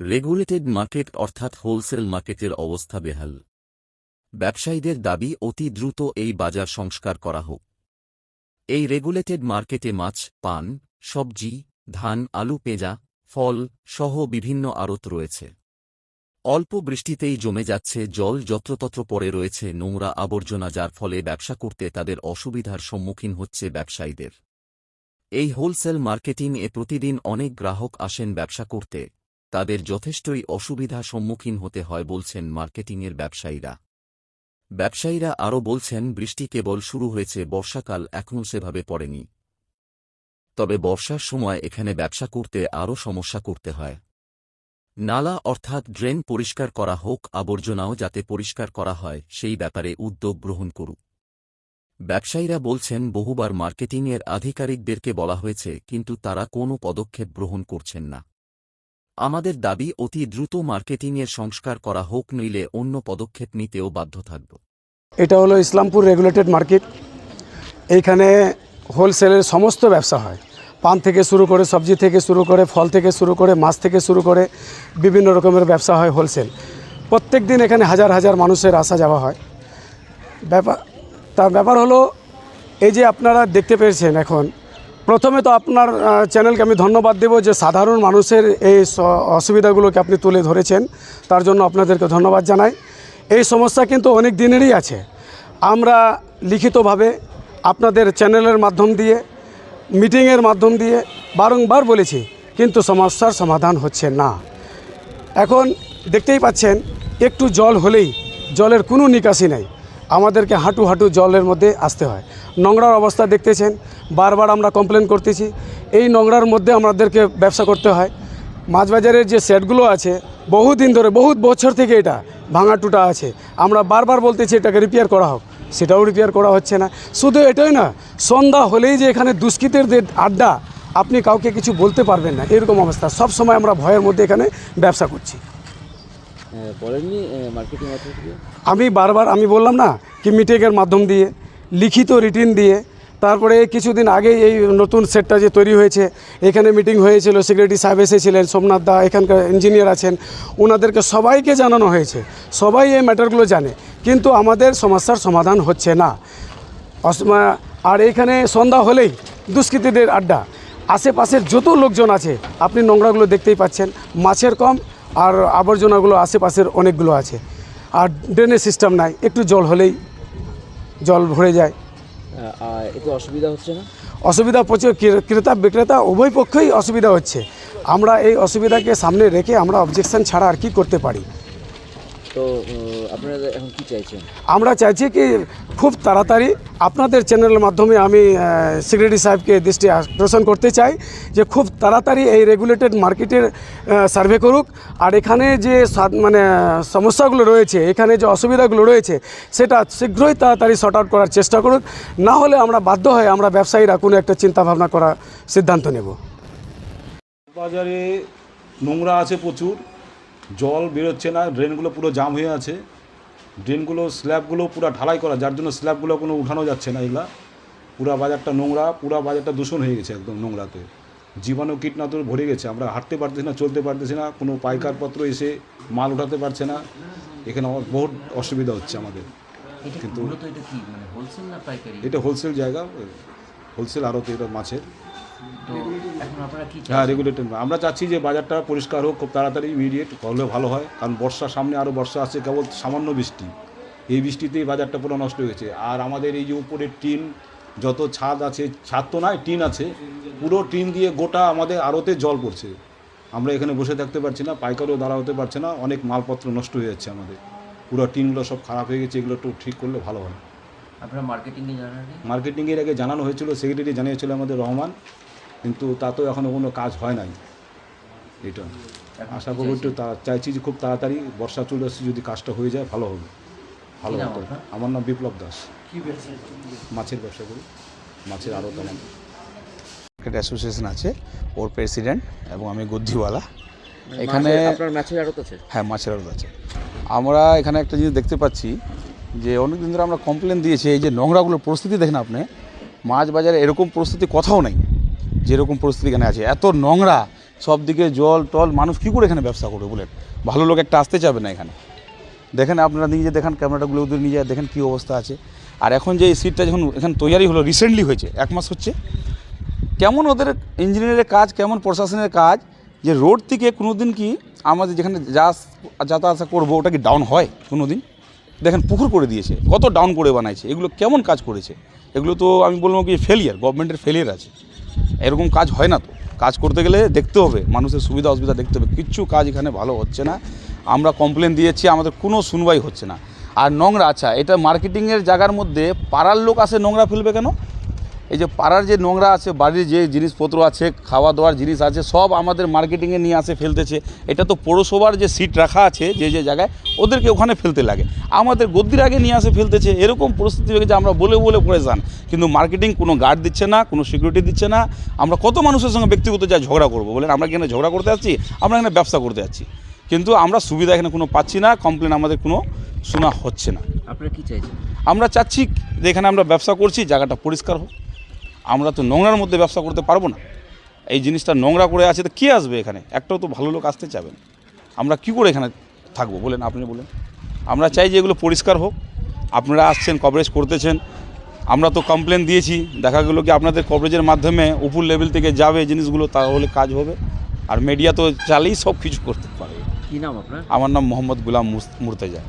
Regulated market অর্থাৎ wholesale মার্কেটের অবস্থা বেহাল। ব্যবসায়ীদের দাবি অতি দ্রুত এই বাজার সংস্কার করা হোক। এই রেগুলেটেড মার্কেটে মাছ, পান, সবজি, ধান, আলু, পেঁজা, ফল সহ বিভিন্ন আড়ত রয়েছে। অল্প বৃষ্টিতেই জমে যাচ্ছে জল যত্রতত্র পড়ে রয়েছে নোংরা আবর্জনা, যার ফলে ব্যবসা করতে তাদের অসুবিধার সম্মুখীন হচ্ছে ব্যবসায়ীদের। এই হোলসেল মার্কেটিং এ প্রতিদিন অনেক গ্রাহক আসেন ব্যবসা করতে। তাদের যথেষ্টই অসুবিধা সম্মুখীন হতে হয় বলছেন মার্কেটিংয়ের ব্যবসায়ীরা। ব্যবসায়ীরা আরও বলছেন, বৃষ্টি কেবল শুরু হয়েছে, বর্ষাকাল এখনও সেভাবে পড়েনি। তবে বর্ষার সময় এখানে ব্যবসা করতে আরও সমস্যা করতে হয়। নালা অর্থাৎ ড্রেন পরিষ্কার করা হোক, আবর্জনাও যাতে পরিষ্কার করা হয়, সেই ব্যাপারে উদ্যোগ গ্রহণ করুক। ব্যবসায়ীরা বলছেন, বহুবার মার্কেটিংয়ের আধিকারিকদেরকে বলা হয়েছে, কিন্তু তারা কোনো পদক্ষেপ গ্রহণ করছেন না। আমাদের দাবি, অতি দ্রুত মার্কেটিংয়ের সংস্কার করা হোক, নইলে অন্য পদক্ষেপ নিতেও বাধ্য থাকব। এটা হলো ইসলামপুর রেগুলেটেড মার্কেট। এইখানে হোলসেলের সমস্ত ব্যবসা হয়। পান থেকে শুরু করে সবজি থেকে শুরু করে ফল থেকে শুরু করে মাছ থেকে শুরু করে বিভিন্ন রকমের ব্যবসা হয় হোলসেল। প্রত্যেক দিন এখানে হাজার হাজার মানুষের আসা যাওয়া হয়। ব্যাপার তার ব্যাপার হলো, এই যে আপনারা দেখতে পেয়েছেন এখন প্রথমে তো আপনার চ্যানেলকে আমি ধন্যবাদ দেব যে সাধারণ মানুষের এই অসুবিধাগুলোকে আপনি তুলে ধরেছেন। তার জন্য আপনাদেরকে ধন্যবাদ জানাই। এই সমস্যা কিন্তু অনেক দিনেরই আছে। আমরা লিখিতভাবে আপনাদের চ্যানেলের মাধ্যম দিয়ে মিটিংয়ের মাধ্যম দিয়ে বারংবার বলেছি, কিন্তু সমস্যার সমাধান হচ্ছে না। এখন দেখতেই পাচ্ছেন, একটু জল হলেই জলের কোনো নিকাশি নেই। আমাদেরকে হাঁটু হাঁটু জলের মধ্যে আসতে হয়। নোংরার অবস্থা দেখতেছেন, বারবার আমরা কমপ্লেন করতেছি। এই নোংরার মধ্যে আমাদেরকে ব্যবসা করতে হয়। মাছবাজারের যে সেটগুলো আছে, বহুদিন ধরে, বহুত বছর থেকে এটা ভাঙা টুটা আছে। আমরা বারবার বলতেছি, এটাকে রিপেয়ার করা হোক। সেটাও রিপেয়ার করা হচ্ছে না। শুধু এটাই না, সন্ধ্যা হলেই যে এখানে দুষ্কৃতের যে আড্ডা, আপনি কাউকে কিছু বলতে পারবেন না। এরকম অবস্থা। সব সময় আমরা ভয়ের মধ্যে এখানে ব্যবসা করছি। আমি বারবার, আমি বললাম না কি মিটিংয়ের মাধ্যম দিয়ে, লিখিত রিটিন দিয়ে, তারপরে কিছুদিন আগে এই নতুন সেটটা যে তৈরি হয়েছে, এখানে মিটিং হয়েছিল সিকিউরিটি সাহেব এসেছিলেন, সোমনাথ দা, এখানকার ইঞ্জিনিয়ার আছেন ওনাদেরকে সবাইকে জানানো হয়েছে, সবাই এই ম্যাটারগুলো জানে, কিন্তু আমাদের সমস্যার সমাধান হচ্ছে না। আর এইখানে সন্ধ্যা হলেই দুষ্কৃতীদের আড্ডা, আশেপাশের যত লোকজন আছে, আপনি নোংরাগুলো দেখতেই পাচ্ছেন, মাছের কম আর আবর্জনাগুলো আশেপাশের অনেকগুলো আছে। আর ড্রেনের সিস্টেম নাই একটু জল হলেই জল ভরে যায়। এতে অসুবিধা হচ্ছে না? অসুবিধা প্রচুর। ক্রেতা বিক্রেতা উভয় পক্ষই অসুবিধা হচ্ছে। আমরা এই অসুবিধাকে সামনে রেখে আমরা অবজেকশন ছাড়া আর কি করতে পারি? তো উম, আপনারা এখন কি চাইছেন? আমরা চাইছি কি খুব তাড়াতাড়ি আপনাদের চ্যানেলের মাধ্যমে আমি সেক্রেটারি সাহেবকে দৃষ্টি আকর্ষণ করতে চাই যে খুব তাড়াতাড়ি এই রেগুলেটেড মার্কেটের সার্ভে করুক। আর এখানে যে মানে সমস্যাগুলো রয়েছে এখানে যে অসুবিধাগুলো রয়েছে সেটা শীঘ্রই তাড়াতাড়ি শর্ট আউট করার চেষ্টা করুক। না হলে আমরা বাধ্য হয়ে আমরা ব্যবসায়ীরা কোনো একটা চিন্তা ভাবনা করার সিদ্ধান্ত নেব। বাজারে নোংরা আছে প্রচুর জল বেরোচ্ছে না ড্রেনগুলো পুরো জাম হয়ে আছে। ড্রেনগুলো স্ল্যাবগুলো পুরো ঢালাই করা যার জন্য স্ল্যাবগুলো কোনো উঠানো যাচ্ছে না এগুলা। পুরা বাজারটা নোংরা পুরা বাজারটা দূষণ হয়ে গেছে একদম নোংরাতে। জীবাণু কীটনাশক ভরে গেছে আমরা হাঁটতে পারতেছি না চলতে পারতেছি না কোনো পাইকারপত্র এসে মাল উঠাতে পারছে না। এখানে আমার বহুত অসুবিধা হচ্ছে আমাদের। কিন্তু এটা হোলসেল জায়গা হোলসেল আড়তে এটা মাছের। হ্যাঁ রেগুলেটেড আমরা চাচ্ছি যে বাজারটা পরিষ্কার হোক খুব তাড়াতাড়ি ইমিডিয়েট হলে ভালো হয়। কারণ বর্ষার সামনে আরও বর্ষা আসছে কেবল সামান্য বৃষ্টি। এই বৃষ্টিতেই বাজারটা পুরো নষ্ট হয়েছে আর আমাদের এই যে উপরে টিন যত ছাদ আছে ছাদ তো নয় টিন আছে। পুরো টিন দিয়ে গোটা আমাদের আড়তে জল পড়ছে। আমরা এখানে বসে থাকতে পারছি না পাইকারও দাঁড়া হতে পারছে না অনেক মালপত্র নষ্ট হয়ে যাচ্ছে আমাদের। পুরো টিনগুলো সব খারাপ হয়ে গেছে এগুলো একটু ঠিক করলে ভালো হয়। আপনার মার্কেটিংয়ে জানান মার্কেটিংয়ের আগে জানানো হয়েছিল সেক্রেটারি জানিয়েছিল আমাদের রহমান। কিন্তু তা তো এখনও কোনো কাজ হয় নাই। এটা আশা করব একটু তা- চাইছি যে খুব তাড়াতাড়ি বর্ষা চলে আসছে যদি কাজটা হয়ে যায় ভালো হবে। ভালো হতো আমার নাম বিপ্লব দাস। মাছের ব্যবসা করি। মাছের আড়ত আমার। মার্কেট অ্যাসোসিয়েশন আছে ওর প্রেসিডেন্ট এবং আমি গদ্দিওয়ালা। এখানে আপনার ম্যাচের আড়ত আছে? হ্যাঁ মাছের আড়ত আছে। আমরা এখানে একটা জিনিস দেখতে পাচ্ছি যে অনেক দিন ধরে আমরা কমপ্লেন দিয়েছি এই যে নোংরাগুলোর পরিস্থিতি দেখেন আপনি মাছ বাজারে এরকম পরিস্থিতি কোথাও নেই। যেরকম পরিস্থিতি এখানে আছে। এত নোংরা, সব দিকে জল, টল, মানুষ কী করে এখানে ব্যবসা করবে বলেন? ভালো লোক একটা আসতে চাবে না এখানে। দেখেন আপনারা নিজে দেখেন ক্যামেরাটাগুলো ওদের নিয়ে যায়, দেখেন কী অবস্থা আছে। আর এখন যে এই সিটটা যখন এখানে তৈরি হলো রিসেন্টলি হয়েছে, এক মাস হচ্ছে, কেমন ওদের ইঞ্জিনিয়ারের কাজ, কেমন প্রশাসনের কাজ, যে রোড থেকে কোনো দিন কি আমাদের যেখানে যা যাতায়াত করব, ওটা কি ডাউন হয় কোনো দিন দেখেন পুকুর করে দিয়েছে, কত ডাউন করে বানাইছে, এগুলো কেমন কাজ করেছে? এগুলো তো আমি বলব কি ফেলিয়ার গভর্নমেন্টের ফেলিয়ার আছে। এরকম কাজ হয় না তো। কাজ করতে গেলে দেখতে হবে, মানুষের সুবিধা অসুবিধা দেখতে হবে। কিচ্ছু কাজ এখানে ভালো হচ্ছে না। আমরা কমপ্লেন দিয়েছি, আমাদের কোনো শুনবাই হচ্ছে না। আর নোংরা আচ্ছা এটা মার্কেটিংয়ের জায়গার মধ্যে পাড়ার লোক আসে নোংরা ফেলবে কেন? এই যে পাড়ার যে নোংরা আছে বাড়ির যে জিনিসপত্র আছে খাওয়া দাওয়ার জিনিস আছে সব আমাদের মার্কেটিংয়ে নিয়ে আসে ফেলতেছে। এটা তো পৌরসভার যে সিট রাখা আছে যে যে জায়গায় ওদেরকে ওখানে ফেলতে লাগে। আমাদের গদ্দির আগে নিয়ে আসে ফেলতেছে। এরকম পরিস্থিতি হয়ে গেছে আমরা বলে বলে পড়ে যান। কিন্তু মার্কেটিং কোনো গার্ড দিচ্ছে না কোনো সিকিউরিটি দিচ্ছে না। আমরা কত মানুষের সঙ্গে ব্যক্তিগত যা ঝগড়া করব? বলেন আমরা এখানে ঝগড়া করতে যাচ্ছি? আমরা এখানে ব্যবসা করতে যাচ্ছি। কিন্তু আমরা সুবিধা এখানে কোনো পাচ্ছি না কমপ্লেন আমাদের কোনো শোনা হচ্ছে না। আপনারা কি চাইছেন? আমরা চাচ্ছি যে এখানে আমরা ব্যবসা করছি জায়গাটা পরিষ্কার হোক। আমরা তো নোংরার মধ্যে ব্যবসা করতে পারব না। এই জিনিসটা নোংরা করে আছে তো কে আসবে এখানে? একটাও তো ভালো লোক আসতে চাবেন আমরা কি করে এখানে থাকব? বলেন আপনি বলেন। আমরা চাই যে এগুলো পরিষ্কার হোক। আপনারা আসছেন কভারেজ করতেছেন। আমরা তো কমপ্লেন দিয়েছি। দেখা গেলো কি আপনাদের কভারেজের মাধ্যমে উপর লেভেল থেকে যাবে জিনিসগুলো তাহলে কাজ হবে। আর মিডিয়া তো চালেই সব কিছু করতে পারে। কি নাম আপনার? আমার নাম মোহাম্মদ গুলাম মুর্তেজা।